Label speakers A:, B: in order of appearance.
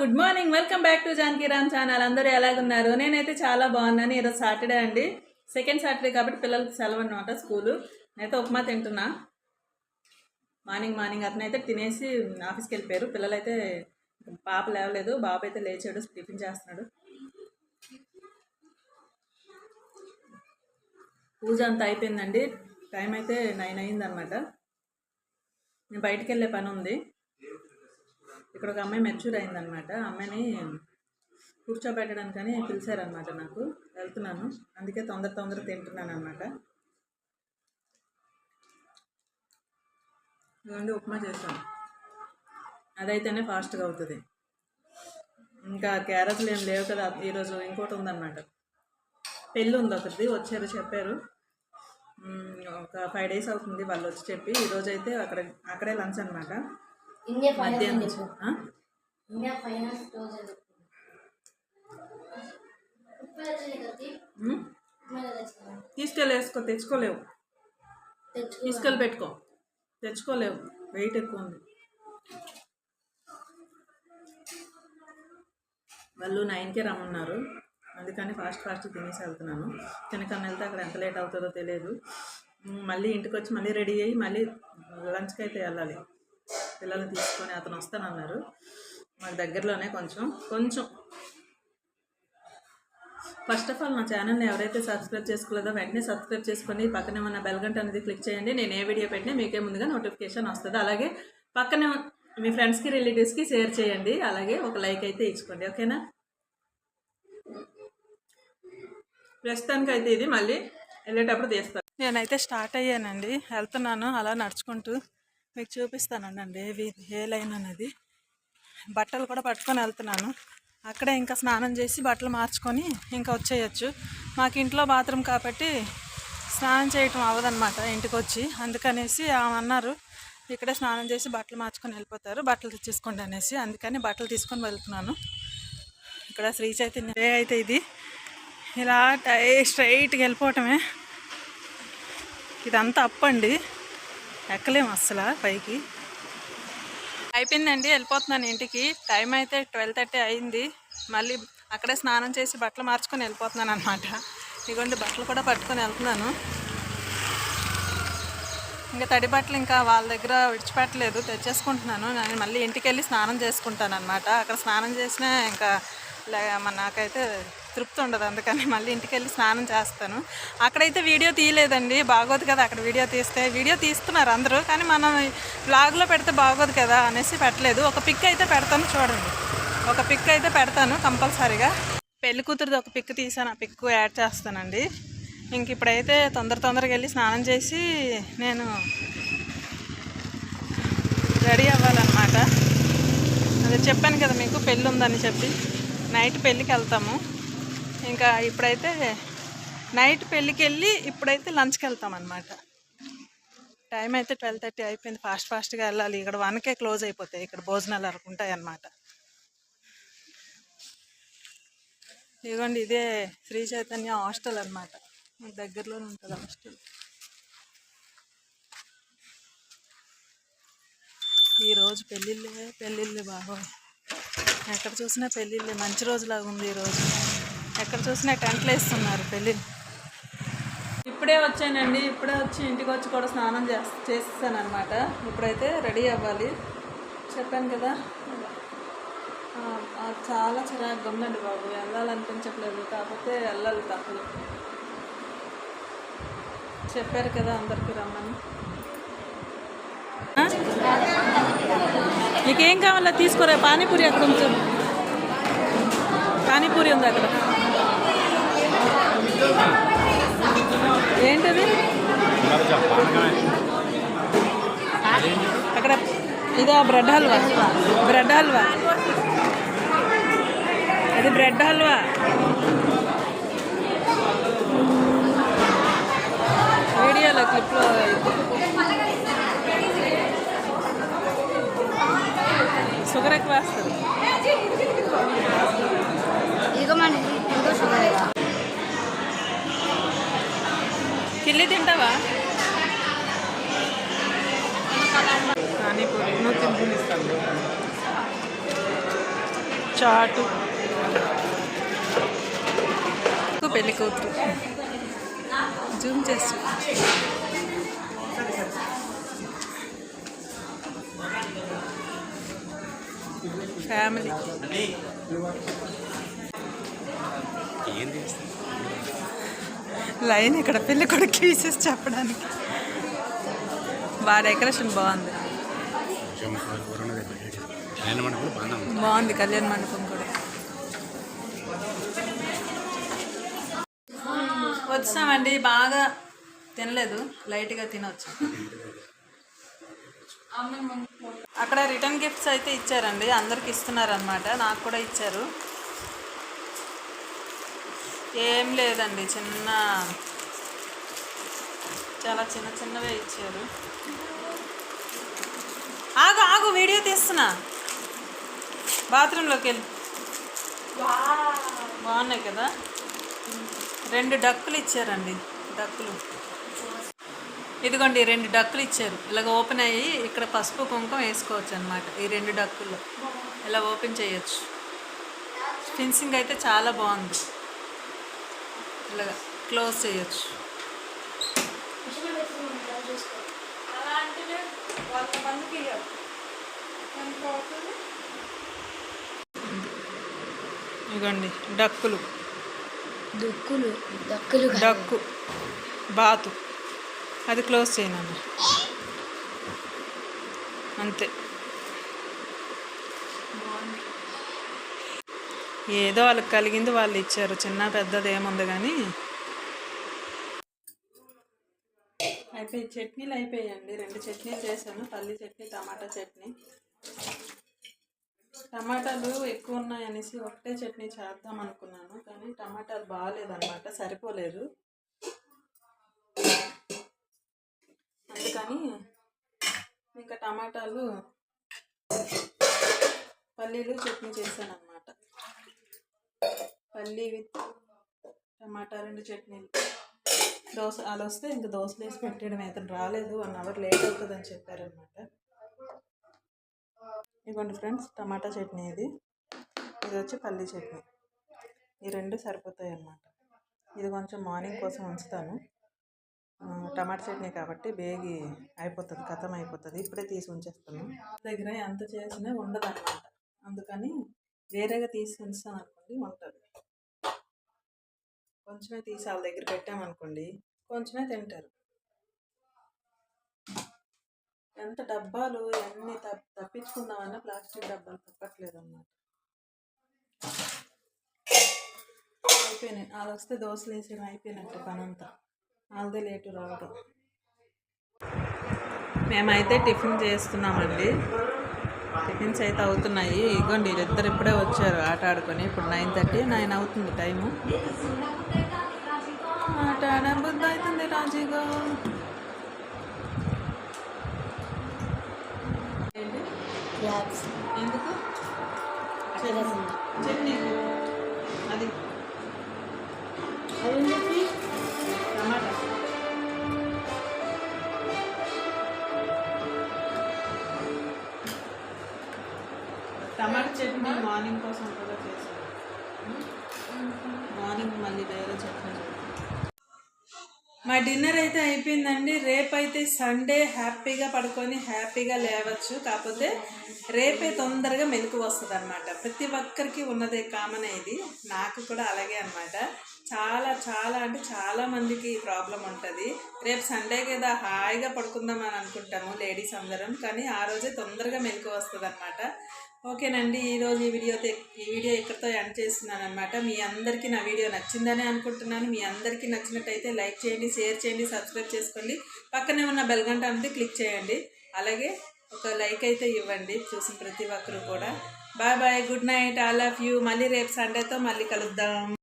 A: Good morning welcome back to Janaki Ram channel. అందరూ ఎలాగున్నారు? నేనైతే చాలా బాగున్నాను. ఈరోజు సాటర్డే అండి. సెకండ్ సాటర్డే కాబట్టి పిల్లలకి సెలవు అనమాట స్కూలు. నేనైతే ఉప్మా తింటున్నా. మార్నింగ్ మార్నింగ్ అతనైతే తినేసి ఆఫీస్కి వెళ్ళిపోయారు. పిల్లలైతే పాప లేవలేదు. బాబు అయితే లేచాడు. టిఫిన్ చేస్తున్నాడు. పూజ అంతా అయిపోయిందండి. టైం అయితే నైన్ అయిందనమాట నేను బయటికి వెళ్ళే పని ఉంది. ఇక్కడ ఒక అమ్మాయి మెచ్యూర్ అయిందనమాట అమ్మాయిని కూర్చోబెట్టడానికని పిలిచారనమాట నాకు. వెళ్తున్నాను. అందుకే తొందర తొందర తింటున్నాను అనమాట ఇదిగోండి ఉప్మా చేశాను అదైతేనే ఫాస్ట్గా అవుతుంది. ఇంకా క్యారెట్లు ఏం లేవు కదా ఈరోజు ఇంకోటి ఉందన్నమాట. పెళ్ళి ఉంది ఒకటి వచ్చారు చెప్పారు. ఒక ఫైవ్ డేస్ అవుతుంది వాళ్ళు వచ్చి చెప్పి. ఈరోజు అయితే అక్కడ అక్కడే లంచ్ అనమాట మధ్యాహ్నం. తీసుకెళ్ళి వేసుకో తెచ్చుకోలేవు
B: తెచ్చుకో
A: తీసుకెళ్ళి పెట్టుకో తెచ్చుకోలేవు. వెయిట్ ఎక్కువ ఉంది. వాళ్ళు నైన్కే రమ్మన్నారు. అందుకని ఫాస్ట్ ఫాస్ట్ తినేసి వెళ్తున్నాను. తినకన్నా వెళ్తే అక్కడ ఎంత లేట్ అవుతుందో తెలియదు. మళ్ళీ ఇంటికి వచ్చి మళ్ళీ రెడీ అయ్యి మళ్ళీ లంచ్కి అయితే వెళ్ళాలి. పిల్లల్ని తీసుకొని అతను వస్తానన్నారు. మాకు దగ్గరలోనే కొంచెం కొంచెం. ఫస్ట్ ఆఫ్ ఆల్ నా ఛానల్ని ఎవరైతే సబ్స్క్రైబ్ చేసుకోలేదో వెంటనే సబ్స్క్రైబ్ చేసుకొని పక్కనే ఉన్న బెల్ గంట అనేది క్లిక్ చేయండి. నేను ఏ వీడియో పెట్టినా మీకే ముందుగా నోటిఫికేషన్ వస్తుంది. అలాగే పక్కనే మీ ఫ్రెండ్స్కి రిలేటివ్స్కి షేర్ చేయండి. అలాగే ఒక లైక్ అయితే ఇచ్చుకోండి. ఓకేనా ప్రస్తుతానికి అయితే ఇది. మళ్ళీ వెళ్ళేటప్పుడు తీస్తాను. నేనైతే స్టార్ట్ అయ్యానండి. వెళ్తున్నాను. అలా నడుచుకుంటూ. మీకు చూపిస్తానండి ఏవి ఏ లైన్ అనేది. బట్టలు కూడా పట్టుకొని వెళ్తున్నాను. అక్కడే ఇంకా స్నానం చేసి బట్టలు మార్చుకొని ఇంకా వచ్చేయచ్చు. మాకు ఇంట్లో బాత్రూమ్ కాబట్టి స్నానం చేయటం అవ్వదన్నమాట ఇంటికి వచ్చి అందుకనేసి ఆమె అన్నారు ఇక్కడే స్నానం చేసి బట్టలు మార్చుకొని వెళ్ళిపోతారు. బట్టలు తెచ్చేసుకోండి అనేసి. అందుకని బట్టలు తీసుకొని వెళ్తున్నాను. ఇక్కడ శ్రీ చైతన్య ఏ అయితే ఇది. ఇలా టై స్ట్రైట్గా వెళ్ళిపోవటమే. ఇదంతా అప్పండి. ఎక్కలేము అస్సలు పైకి. అయిపోయిందండి వెళ్ళిపోతున్నాను ఇంటికి. టైం అయితే ట్వెల్వ్ థర్టీ అయింది. మళ్ళీ అక్కడే స్నానం చేసి బట్టలు మార్చుకొని వెళ్ళిపోతున్నాను అనమాట ఇదిగోండి బట్టలు కూడా పట్టుకొని వెళ్తున్నాను. ఇంకా తడి బట్టలు ఇంకా వాళ్ళ దగ్గర విడిచిపెట్టలేదు తెచ్చేసుకుంటున్నాను. నేను మళ్ళీ ఇంటికి వెళ్ళి స్నానం చేసుకుంటాను అనమాట అక్కడ స్నానం చేసినా ఇంకా లే- మన నాకైతే తృప్తి ఉండదు అందుకని మళ్ళీ ఇంటికి వెళ్ళి స్నానం చేస్తాను. అక్కడైతే వీడియో తీయలేదండి బాగోదు కదా అక్కడ వీడియో తీస్తే. వీడియో తీస్తున్నారు అందరూ కానీ మనం బ్లాగ్లో పెడితే బాగోదు కదా అనేసి పెట్టలేదు. ఒక పిక్ అయితే పెడతాను చూడండి. ఒక పిక్ అయితే పెడతాను కంపల్సరీగా. పెళ్ళి కూతురుది ఒక పిక్ తీసాను ఆ పిక్ యాడ్ చేస్తానండి. ఇంక ఇప్పుడైతే తొందర తొందరగా వెళ్ళి స్నానం చేసి నేను రెడీ అవ్వాలన్నమాట. అదే చెప్పాను కదా మీకు పెళ్ళి ఉందని చెప్పి. నైట్ పెళ్ళికి వెళ్తాము. ఇంకా ఇప్పుడైతే నైట్ పెళ్ళికి వెళ్ళి ఇప్పుడైతే లంచ్కి వెళ్తాం అనమాట టైం అయితే ట్వెల్వ్ థర్టీ అయిపోయింది. ఫాస్ట్ ఫాస్ట్గా వెళ్ళాలి. ఇక్కడ వన్కే క్లోజ్ అయిపోతాయి. ఇక్కడ భోజనాలు వరకు ఉంటాయి అన్నమాట ఇదిగోండి ఇదే శ్రీ చైతన్య హాస్టల్ అనమాట దగ్గరలోనే ఉంటుంది హాస్టల్. ఈరోజు పెళ్ళిళ్ళే పెళ్ళిళ్ళే బాబోయ్. ఎక్కడ చూసినా పెళ్ళిళ్ళే. మంచి రోజులాగా ఉంది ఈరోజు ఎక్కడ చూసినా టెంట్లు వేస్తున్నారు పెళ్ళి ఇప్పుడే వచ్చానండి ఇప్పుడే వచ్చి ఇంటికి వచ్చి కూడా స్నానం చేస్ చేసేసాను అనమాట ఇప్పుడైతే రెడీ అవ్వాలి. చెప్పాను కదా. చాలా చిరాకుగా ఉందండి బాబు. వెళ్ళాలనిపించట్లేదు. కాకపోతే వెళ్ళాలి తప్పదు. చెప్పారు కదా అందరికీ రమ్మని. నీకేం కావాలో తీసుకోరా? పానీపూరి అక్కడ ఉంచు? పానీపూరి ఉంది అక్కడ? ఏంటది? అక్కడ ఇదా బ్రెడ్ హల్వా. బ్రెడ్ హల్వా. అది బ్రెడ్ హల్వా. వీడియోలో క్లిప్లో షుగర్ ఎక్కువ వేస్తుంది
B: ఇదిగో మన ఇంకో షుగర్
A: కిల్లి తింటావా? పానీపూరి. నువ్వు తింటుంది చాటు. పెళ్ళి కూతురు. జూమ్ చేస్తు. ఫ్యామిలీ.
C: ఏంది?
A: లైన్ ఇక్కడ పెళ్ళి కొడుకు తీసేసి చెప్పడానికి. బాగా డెకరేషన్ బాగుంది. బాగుంది కళ్యాణ మండపం కూడా. వచ్చామండి బాగా తినలేదు. లైట్గా తినవచ్చు అక్కడ రిటర్న్ గిఫ్ట్స్ అయితే ఇచ్చారండి. అందరికి ఇస్తున్నారనమాట నాకు కూడా ఇచ్చారు. ఏం లేదండి చిన్న చాలా చిన్న చిన్నవే ఇచ్చారు. ఆగు ఆగు వీడియో తీస్తున్నా. బాత్రూంలోకి వెళ్ళి. బాగున్నాయి కదా? రెండు డక్కులు ఇచ్చారండి డక్కులు. ఇదిగోండి రెండు డక్కులు ఇచ్చారు. ఇలాగ ఓపెన్ అయ్యి ఇక్కడ పసుపు కుంకుమ వేసుకోవచ్చు అనమాట ఈ రెండు డక్కుల్లో. ఇలా ఓపెన్ చేయొచ్చు. ఫిన్సింగ్ అయితే చాలా బాగుంది. ఇలాగ క్లోజ్ చేయొచ్చు. ఇదిగోండి డక్కులు.
B: దుక్కులు దక్కులు కాదు.
A: డక్కు బాతు. అది క్లోజ్ చేయను అంతే. ఏదో వాళ్ళకి కలిగింది వాళ్ళు ఇచ్చారు. చిన్న పెద్దది ఏముంది కానీ. అయిపోయి చట్నీలు అయిపోయాయండి. రెండు చట్నీలు చేశాను. పల్లి చట్నీ టమాటా చట్నీ. టమాటాలు ఎక్కువ ఉన్నాయనేసి ఒకటే చట్నీ చేద్దాం అనుకున్నాను. కానీ టమాటాలు బాగాలేదన్నమాట. సరిపోలేదు. అందుకని ఇంకా టమాటాలు పల్లీలు చట్నీ చేశాను పల్లీ విత్ టమాటా రెండు చట్నీలు. దోశ అలా వస్తే ఇంకా దోశలు వేసి పెట్టడం అతను రాలేదు. వన్ అవర్ లేట్ అవుతుందని చెప్పారనమాట ఇదిగోండి ఫ్రెండ్స్ టమాటా చట్నీ ఇది. ఇది వచ్చి పల్లీ చట్నీ. ఈ రెండు సరిపోతాయి అన్నమాట ఇది కొంచెం మార్నింగ్ కోసం ఉంచుతాను. టమాటా చట్నీ కాబట్టి బేగి అయిపోతుంది కథం అయిపోతుంది. ఇప్పుడే తీసి ఉంచేస్తాను. దగ్గర ఎంత చేసినా ఉండదు అనమాట అందుకని వేరేగా తీసి ఉంచుతాను అనుకోండి ఉంటుంది. కొంచెమే తీసి వాళ్ళ దగ్గర పెట్టామనుకోండి కొంచెమే తింటారు. ఎంత డబ్బాలు ఎన్ని తప్ తప్పించుకుందామన్నా ప్లాస్టిక్ డబ్బాలు తప్పట్లేదు అన్నమాట అయిపోయినాయి. వాళ్ళు వస్తే దోశలు వేసేయడం అయిపోయినట్టు పనంతా. వాళ్ళదే లేటు రావడం. మేమైతే టిఫిన్ చేస్తున్నామండి. టిఫిన్స్ అయితే అవుతున్నాయి. ఇగోండి వీళ్ళిద్దరు ఇప్పుడే వచ్చారు ఆట ఆడుకొని. ఇప్పుడు నైన్ థర్టీ నైన్ అవుతుంది టైము. ఆట ఆడ బుద్ధి అవుతుంది రాజీగో ఎందుకు? చట్నీ టమాటా చట్నీ మార్నింగ్ కోసం కూడా చేశాను మార్నింగ్ మళ్ళీ వేరే చట్నీ మా డిన్నర్ అయితే అయిపోయిందండి. రేపైతే సండే హ్యాపీగా పడుకొని హ్యాపీగా లేవచ్చు. కాకపోతే రేపే తొందరగా మెలకు వస్తుంది అనమాట ప్రతి ఒక్కరికి ఉన్నదే కామన్ ఇది. నాకు కూడా అలాగే అనమాట చాలా చాలా అంటే చాలా మందికి ఈ ప్రాబ్లం ఉంటుంది. రేపు సండే కదా హాయిగా పడుకుందాం అని అనుకుంటాము లేడీస్ అందరం. కానీ ఆ రోజే తొందరగా మెలకు వస్తుంది అనమాట ఓకేనండి ఈరోజు ఈ వీడియో ఈ వీడియో ఇక్కడితో ఎండ్ చేస్తున్నాను అనమాట మీ అందరికీ నా వీడియో నచ్చిందని అనుకుంటున్నాను. మీ అందరికీ నచ్చినట్టయితే లైక్ చేయండి షేర్ చేయండి సబ్స్క్రైబ్ చేసుకోండి. పక్కనే ఉన్న బెల్గంట అనేది క్లిక్ చేయండి. అలాగే ఒక లైక్ అయితే ఇవ్వండి చూసిన ప్రతి ఒక్కరు కూడా. Bye bye good night I love you. మళ్ళీ రేపు సండేతో మళ్ళీ కలుద్దాం.